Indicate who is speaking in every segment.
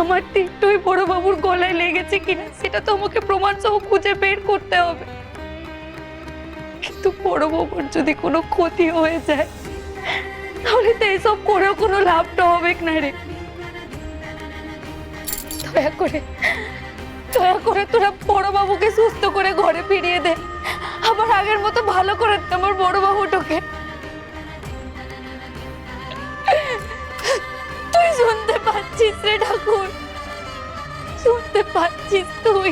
Speaker 1: আমার তীরটাই বড়বাবুর গলায় লেগেছে কিনা সেটা তো আমাকে প্রমাণ সহ খুঁজে বের করতে হবে। কিন্তু বড়বাবুর যদি কোনো ক্ষতি হয়ে যায়, তাহলে তো এসব করেও কোনো লাভটা হবে না রে? দয়া করে দয়া করে তোরা বড়বাবুকে সুস্থ করে ঘরে ফিরিয়ে দে। আবার আগের মতো ভালো করে আমার বড়বাবুটাকে পাচ্ছিস রে ঠাকুর। শুনতে পাচ্ছিস তুই?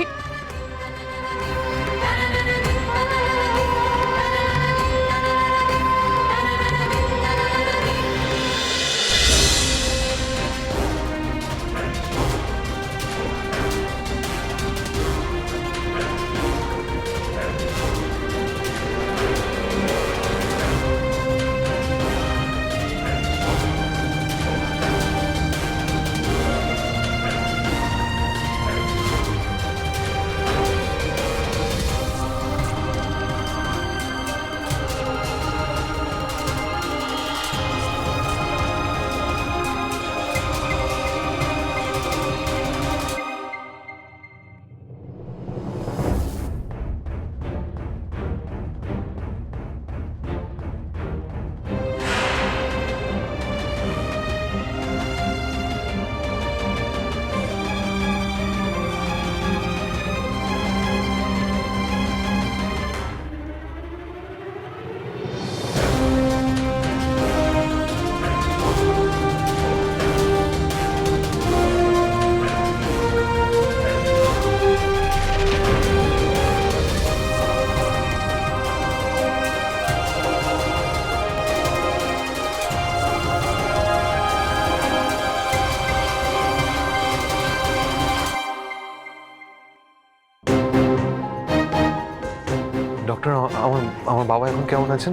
Speaker 2: ডক্টর আমার আমার বাবা এখন কেমন আছেন?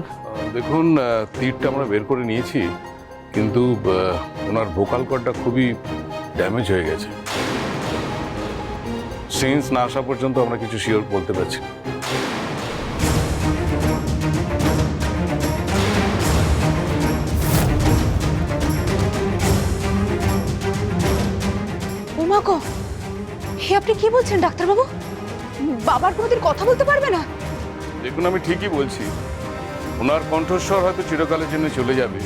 Speaker 3: দেখুন তীরটা আমরা বের করে নিয়েছি কিন্তু ওনার ভোকাল কর্ডটা খুবই ড্যামেজ হয়ে গেছে। সেন্স না আসা পর্যন্ত আমরা কিছু শিওর বলতে পারছি
Speaker 4: গো হে আপনি কি বলছেন ডাক্তারবাবু? বাবার কোনোদিন কথা বলতে পারবে না?
Speaker 3: দেখুন, আমি ঠিকই বলছি। ওনার কণ্ঠস্বর হয়তো চিরকালের জন্য চলে যাবে।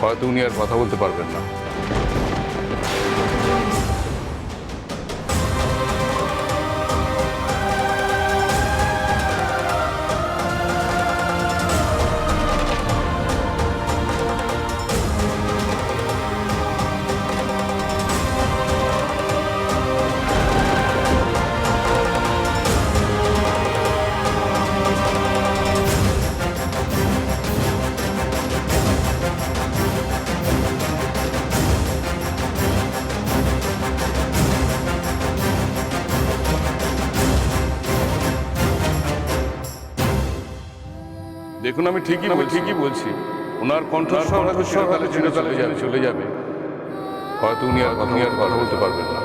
Speaker 3: হয়তো উনি আর কথা বলতে পারবেন না। দেখুন আমি ঠিকই আমি ঠিকই বলছি। ওনার কণ্ঠস্বর হয়তো চলে যাবে চলে যাবে হয়তো উনি আর উনি আর কথা বলতে পারবেন না।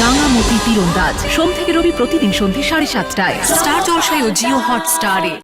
Speaker 5: রাঙামতি তীরন্দাজ। সোম থেকে রবি প্রতিদিন সন্ধ্যে সাড়ে সাতটায়। স্টার জলসায় ও জিও হটস্টারে।